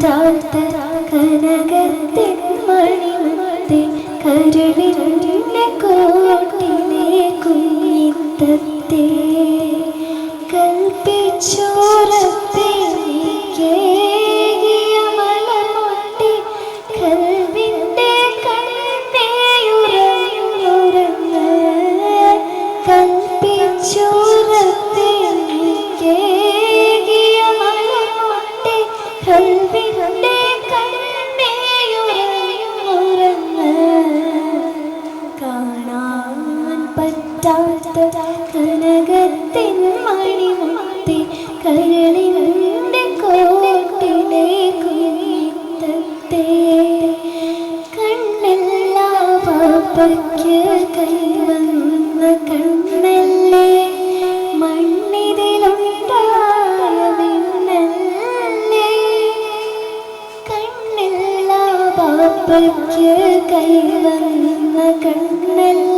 മാറ്റാത്ത കനകത്തിൻ മണിമത്തെ കരുവിന്റെ കോട്ടിലെ കുഞ്ഞിത്തത്തേ. മാറ്റാത്ത കനകത്തിൻ മണിമുത്തി കരളിന്റെ കോട്ടിലെ കുത്തത്തെ കണ്ണെല്ലാ പാപ്പയ്ക്ക് കൈവന്ന കണ്ണല്ലേ. മണ്ണിതിലുണ്ടായ മിന്നല്ലേ. കണ്ണെല്ലാ കൈവന്ന കണ്ണല്ലേ.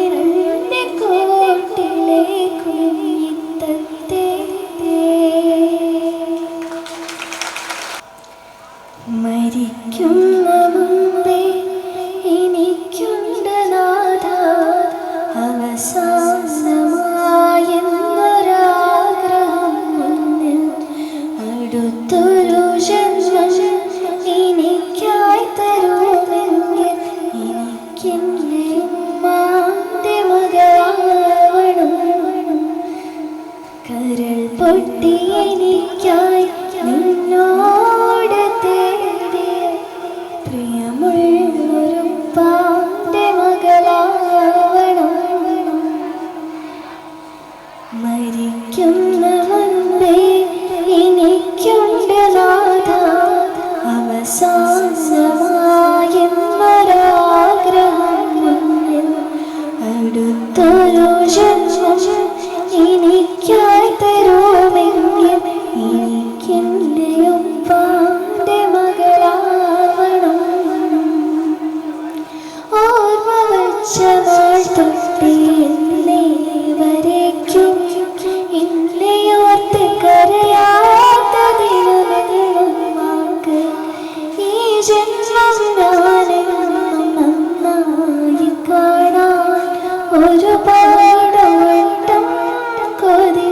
കരൾ പൊട്ടിയെനിക്കായി করো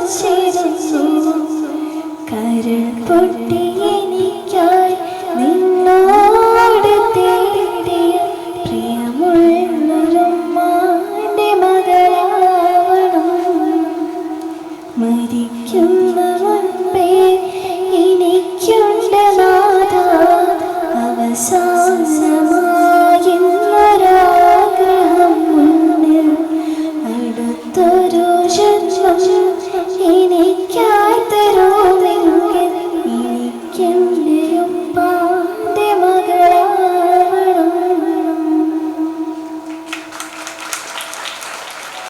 കാത്തിരുന്നു കരൾ പൊട്ടി എനിക്കായി നിന്നോട് തേടിയ പ്രിയമുള്ളൊരുമാന്റെ മകളാവണം. മരിക്കുന്ന മുൻപേ എനിക്കുണ്ട് നാഥ. അവസാനമായെന്നൊരാഗ്രഹം മുന്നിൽ അടുത്തൊരു ജന്മം എനിക്കാ